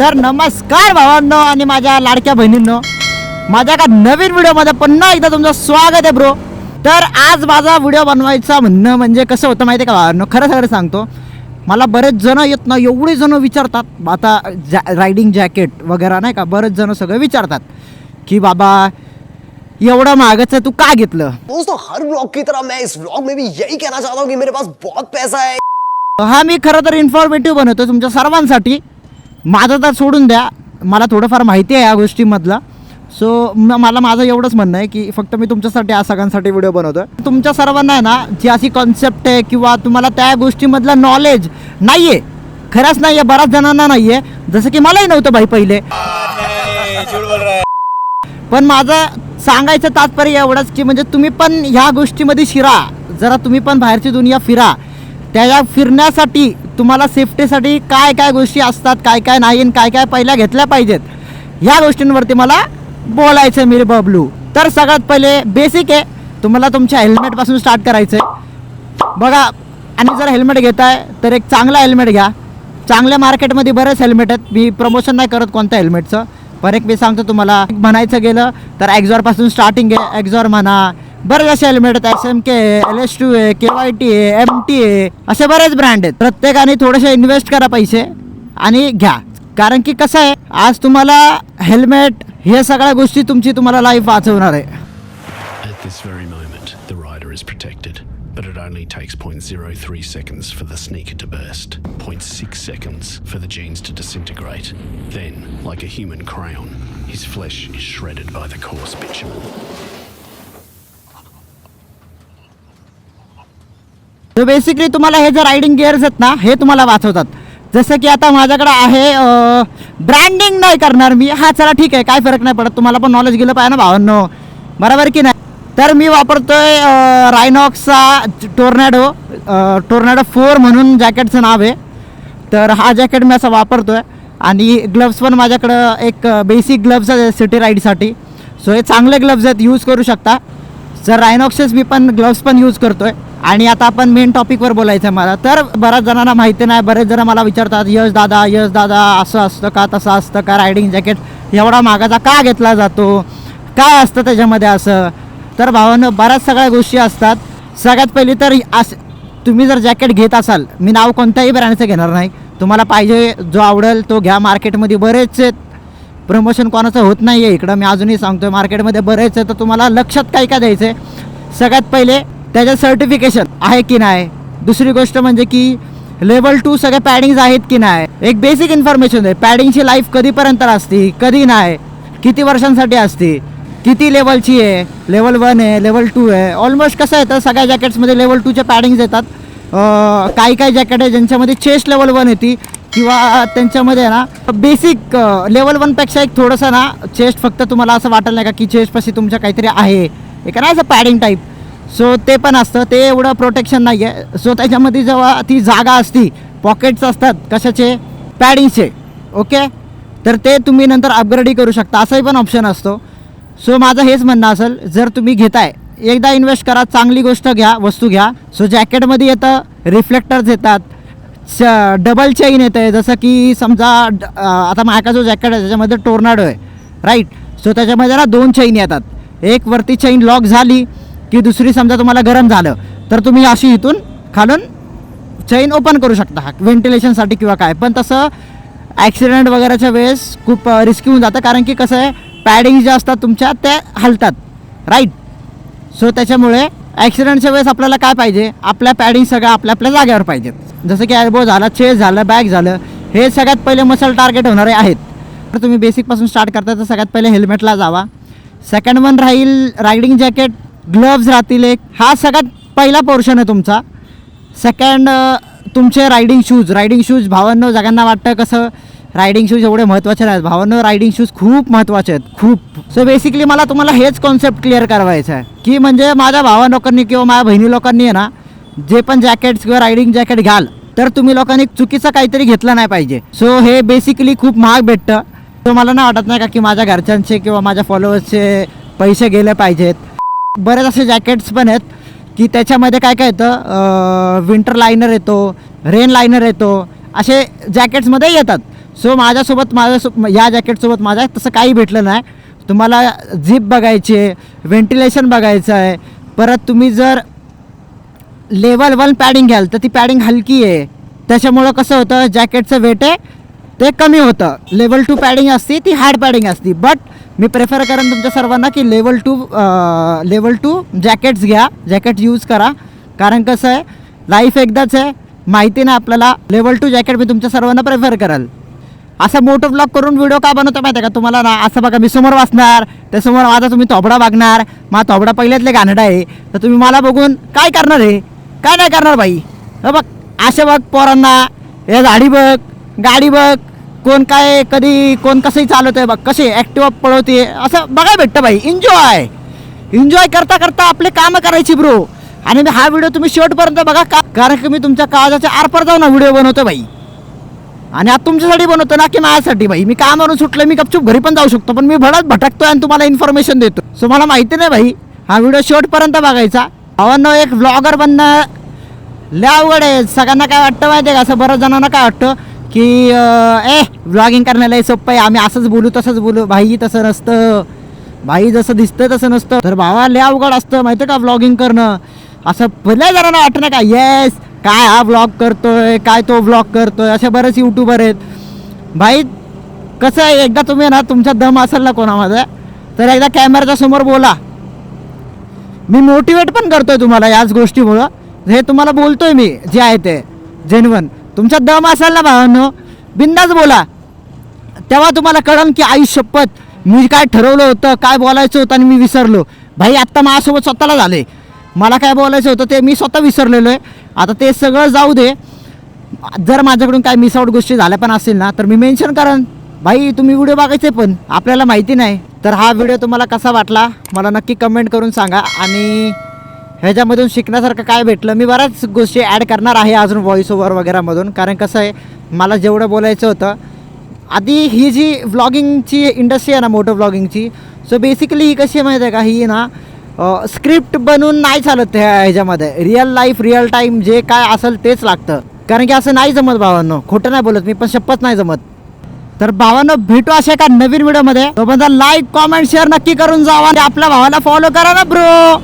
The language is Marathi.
तर नमस्कार भावांनो आणि माझ्या लाडक्या बहिणींनो. माझ्या एका नवीन व्हिडिओमध्ये पुन्हा एकदा तुमचं स्वागत आहे ब्रो तर आज माझा व्हिडिओ बनवायचा म्हणणं म्हणजे कसं होतं माहिती आहे का भावांनो? खरं खरं सांगतो. मला बरेच जण येत ना एवढे जण विचारतात. आता जॅ रायडिंग जॅकेट वगैरे नाही का बरेच जण सगळं विचारतात की बाबा एवढं महागाचं तू का घेतलं? दोस्तों हर ब्लॉग की तरह मैं इस ब्लॉग में भी यही कहना चाहता हूँ कि मेरे पास बहुत पैसा है। हा मी खरं तर इन्फॉर्मेटिव्ह बनवतो तुमच्या सर्वांसाठी. माझं तर सोडून द्या. मला थोडंफार माहिती आहे या गोष्टीमधला. सो म मला माझं एवढंच म्हणणं आहे की फक्त मी तुमच्यासाठी या सगळ्यांसाठी व्हिडिओ बनवतो तुमच्या सर्वांना आहे ना जी अशी कॉन्सेप्ट आहे किंवा तुम्हाला त्या गोष्टीमधलं नॉलेज नाही आहे खरंच नाही आहे बऱ्याच जणांना नाही आहे जसं की मलाही नव्हतं भाई पहिले. पण माझं सांगायचं तात्पर्य एवढंच की म्हणजे तुम्ही पण ह्या गोष्टीमध्ये शिरा. जरा तुम्ही पण बाहेरची दुनिया फिरा. त्या या फिरण्यासाठी तुम्हाला सेफ्टीसाठी काय काय गोष्टी असतात काय काय नाही आणि काय काय पहिल्या घेतल्या पाहिजेत. ह्या गोष्टींवरती मला बोलायचं आहे मी बबलू. तर सगळ्यात पहिले बेसिक आहे. तुम्हाला तुमच्या हेल्मेटपासून स्टार्ट करायचं आहे बघा आणि जर हेल्मेट घेताय तर एक चांगला हेल्मेट घ्या. चांगल्या मार्केटमध्ये बरेच हेल्मेट आहेत. मी प्रमोशन नाही करत कोणत्या हेल्मेटचं पण एक मी सांगतो तुम्हाला म्हणायचं गेलं तर ॲक्झॉरपासून स्टार्टिंग आहे ॲक्झॉर म्हणा बरेच असे हेल्मेट आहेत S M K L S two आहे के वाय टी आहे एम टी आहे असे बरेच ब्रँड आहेत प्रत्येकाने थोडेसे इन्व्हेस्ट करा पैसे आणि घ्या कारण की कसं आहे आज तुम्हाला हेल्मेट हे सगळ्या गोष्टी तुमची तुम्हाला लाईफ वाचवणार आहे At this very moment, the rider is protected, but it only takes 0.03 seconds for the sneaker to burst, 0.6 seconds for the jeans to disintegrate. Then, like a human crayon, his flesh is shredded by the coarse bitumen. तर बेसिकली तुम्हाला हे जे रायडिंग गिअर्स आहेत ना हे तुम्हाला वाचवतात. जसं की आता माझ्याकडे आहे ब्रँडिंग नाही करणार मी. हा चला ठीक आहे काय फरक नाही पडत. तुम्हाला पण नॉलेज गेलं पाहिजे ना भावांनो. बरोबर की नाही? तर मी वापरतोय रायनॉक्सचा टोर्नॅडो टोर्नॅडो फोर म्हणून जॅकेटचं नाव आहे. तर हा जॅकेट मी असा वापरतोय. आणि ग्लव्स पण माझ्याकडं एक बेसिक ग्लव्स आहे सिटी राईडसाठी सो हे चांगले ग्लव्स आहेत यूज करू शकता. सर रायनॉक्सेस मी पण ग्लव्स पण यूज करतोय. आणि आता आपण मेन टॉपिकवर बोलायचं आहे मला. तर बऱ्याच जणांना माहिती नाही बरेच जण मला विचारतात यश दादा यश दादा असं असतं का तसं असतं का रायडिंग जॅकेट एवढा मागाचा का घेतला जातो? काय असतं त्याच्यामध्ये असं? तर भावानं बऱ्याच सगळ्या गोष्टी असतात. सगळ्यात पहिली तर अस तुम्ही जर जॅकेट घेत असाल मी नाव कोणत्याही ब्रँडचं घेणार नाही. तुम्हाला पाहिजे जो आवडेल तो घ्या. मार्केटमध्ये बरेच प्रमोशन कोणाचं होत नाही आहे इकडं. मी अजूनही सांगतो आहे मार्केटमध्ये बरेच आहे तर तुम्हाला लक्षात काय काय द्यायचं आहे सगळ्यात पहिले त्याचं सर्टिफिकेशन आहे की नाही? दुसरी गोष्ट म्हणजे की लेवल टू सगळे पॅडिंग्स आहेत की नाही? एक बेसिक इन्फॉर्मेशन आहे. पॅडिंगची लाईफ कधीपर्यंत असते कधी नाही किती वर्षांसाठी असते किती लेवलची आहे लेवल वन आहे लेवल टू आहे. ऑलमोस्ट कसं येतं सगळ्या जॅकेट्समध्ये लेवल टूच्या पॅडिंग्स येतात. काही काही जॅकेट आहे ज्यांच्यामध्ये चेस्ट लेवल वन येते किंवा त्यांच्यामध्ये ना बेसिक लेवल वनपेक्षा एक थोडंसं ना चेस्ट फक्त तुम्हाला असं वाटलं नाही का की चेस्टपाशी तुमच्या काहीतरी आहे. एक नाही असं पॅडिंग टाईप सो ते पण असतं. ते एवढं प्रोटेक्शन नाही आहे सो त्याच्यामध्ये जेव्हा ती जागा असती पॉकेट्स असतात कशाचे? पॅडिंगचे ओके तर ते तुम्ही नंतर अपग्रेडही करू शकता. असाही पण ऑप्शन असतो. सो माझं हेच म्हणणं असेल जर तुम्ही घेताय एकदा इन्व्हेस्ट करा चांगली गोष्ट घ्या वस्तू घ्या. सो जॅकेटमध्ये येतं रिफ्लेक्टर्स येतात. डबल चेन येतं आहे जसं की समजा ड- आता माझा जो जॅकेट आहे त्याच्यामध्ये टोर्नाडो आहे. राईट सो त्याच्यामध्ये ना दोन चैन येतात. एक वरती चैन लॉक झाली की दुसरी समजा तुम्हाला गरम झालं तर तुम्ही अशी इथून खालून चैन ओपन करू शकता. व्हेंटिलेशनसाठी किंवा काय. पण तसं ॲक्सिडेंट वगैरेच्या वेळेस खूप रिस्की होऊन जातं. कारण की कसं आहे पॅडिंग ज्या असतात तुमच्या त्या हलतात. राईट सो त्याच्यामुळे ॲक्सिडेंटच्या वेळेस आपल्याला काय पाहिजे? आपल्या पॅडिंग सगळं आपल्या आपल्या जागेवर पाहिजेत. जसं की ॲल्बो झाला चेस झालं बॅग झालं हे सगळ्यात पहिले मसल टार्गेट होणारे आहेत. तर तुम्ही बेसिकपासून स्टार्ट करता तर सगळ्यात पहिले हेल्मेटला जावा. सेकंड वन राहील रायडिंग जॅकेट ग्लव्ज राहतील एक. हा सगळ्यात पहिला पोर्शन आहे तुमचा. सेकंड तुमचे रायडिंग शूज रायडिंग शूज भावांनो जगांना वाटतं कसं रायडिंग शूज एवढे महत्त्वाचे नाहीत. भावांनो रायडिंग शूज खूप महत्त्वाचे आहेत. खूप. सो बेसिकली मला तुम्हाला हेच कॉन्सेप्ट क्लिअर करवायचं आहे. की म्हणजे माझ्या भावा लोकांनी किंवा माझ्या बहिणी लोकांनी आहे ना जे पण जॅकेट्स किंवा रायडिंग जॅकेट घ्याल तर तुम्ही लोकांनी चुकीचं काहीतरी घेतलं नाही पाहिजे. सो हे बेसिकली खूप महाग भेटतं. सो मला ना वाटत नाही का की माझ्या घरच्यांचे किंवा माझ्या फॉलोअर्सचे पैसे गेले पाहिजेत. बरेच असे जॅकेट्स पण आहेत की त्याच्यामध्ये काय काय येतं? विंटर लायनर येतो रेन लायनर येतो असे जॅकेट्समध्ये येतात. सो माझ्यासोबत माझ्या या जॅकेटसोबत माझ्या तसं काही भेटलं नाही. तुम्हाला झिप बघायची आहे व्हेंटिलेशन बघायचं आहे. परत तुम्ही जर लेवल वन पॅडिंग घ्याल तर ती पॅडिंग हलकी आहे. त्याच्यामुळं कसं होतं जॅकेटचं वेट आहे ते कमी होतं. लेवल टू पॅडिंग असते ती हार्ड पॅडिंग असते. बट मी प्रेफर करेन तुमच्या सर्वांना की level two level two jackets घ्या. जॅकेट यूज करा. कारण कसं आहे लाईफ एकदाच आहे. माहिती नाही आपल्याला. लेवल टू जॅकेट मी तुमच्या सर्वांना प्रेफर कराल. असं मोठं ब्लॉग करून व्हिडिओ का बनवतो माहिती आहे का तुम्हाला ना? असं बघा मी समोर वाचणार. त्यासमोर माझा तुम्ही तोबडा बघणार. माझा तोबडा पहिल्यातले गाणडा आहे. तर तुम्ही मला बघून काय करणार आहे? काय नाही करणार बाई? बघ असे बघ पोरांना. हे गाडी बघ गाडी बघ. कोण काय कधी कोण कसंही चालवत आहे बघ कसे ॲक्टिव्ह पळवते असं बघायला भेटतं बाई एन्जॉय एन्जॉय करता करता आपले कामं करायची ब्रो आणि मी हा व्हिडिओ तुम्ही शेवटपर्यंत बघा का कारण की मी तुमच्या काळजाच्या आरपार जाऊन हा व्हिडिओ बनवतो बाई आणि आता तुमच्यासाठी बनवतो ना की माझ्यासाठी भाई. मी कामावरून सुटलं मी गपचूप घरी पण जाऊ शकतो पण मी भडत भटकतोय आणि तुम्हाला इन्फॉर्मेशन देतो सो मला माहिती नाही भाई हा व्हिडिओ शेवटपर्यंत बघायचा. भावांना एक ब्लॉगर बनणं लय अवघड आहे. सगळ्यांना काय वाटतं माहिती आहे का? असं बऱ्याच जणांना काय वाटतं? की ए ब्लॉगिंग करण्याला सोपं आहे. आम्ही असंच बोलू तसंच बोलू. भाई तसं नसतं. भाई जसं दिसतं तसं नसतं. तर भावा लय अवघड असतं. माहिती आहे का ब्लॉगिंग करणं? असं भले जणांना वाटतं नाही का येस काय हा ब्लॉग करतोय? काय तो ब्लॉग करतोय? असे बरेच यूट्यूबर आहेत. भाई कसं आहे एकदा तुम्ही ना तुमचा दम असेल ना कोणामध्ये तर एकदा कॅमेऱ्याच्या समोर बोला. मी मोटिवेट पण करतोय तुम्हाला याच गोष्टीमुळं. हे तुम्हाला बोलतोय मी जे आहे ते जेन्युन तुमचा दम असेल ना भावांनो? बिंदाच बोला. तेव्हा तुम्हाला कळन की आई शपथ मी काय ठरवलं होतं काय बोलायचं होतं आणि मी विसरलो. भाई आत्ता माझ्यासोबत स्वतःला झाले. मला काय बोलायचं होतं ते मी स्वतः विसरलेलो आहे आता ते सगळं जाऊ दे. जर माझ्याकडून काय मिस आउट गोष्टी झाल्या पण असेल ना तर मी मेन्शन करेन. भाई तुम्ही व्हिडिओ बघायचे पण. आपल्याला माहिती नाही. तर हा व्हिडिओ तुम्हाला कसा वाटला मला नक्की कमेंट करून सांगा. आणि ह्याच्यामधून शिकण्यासारखं काय भेटलं? मी बऱ्याच गोष्टी ॲड करणार आहे अजून व्हॉइस ओव्हर वगैरेमधून. कारण कसं आहे मला जेवढं बोलायचं होतं आधी ही जी व्लॉगिंगची इंडस्ट्री आहे ना मोठं व्लॉगिंगची सो बेसिकली ही कशी आहे माहिती आहे का? ही ना स्क्रिप्ट बनवून नाही चालत ह्या ह्याच्यामध्ये. रिअल लाईफ रिअल टाईम जे काय असेल तेच लागतं. कारण की असं नाही जमत भावांनो. खोटं नाही बोलत मी पण शपथ नाही जमत. तर भावांनो भेटू अशा एका नवीन व्हिडिओमध्ये तोपर्यंत लाईक कॉमेंट शेअर नक्की करून जावा. आणि आपल्या भावाला फॉलो करा ना ब्रो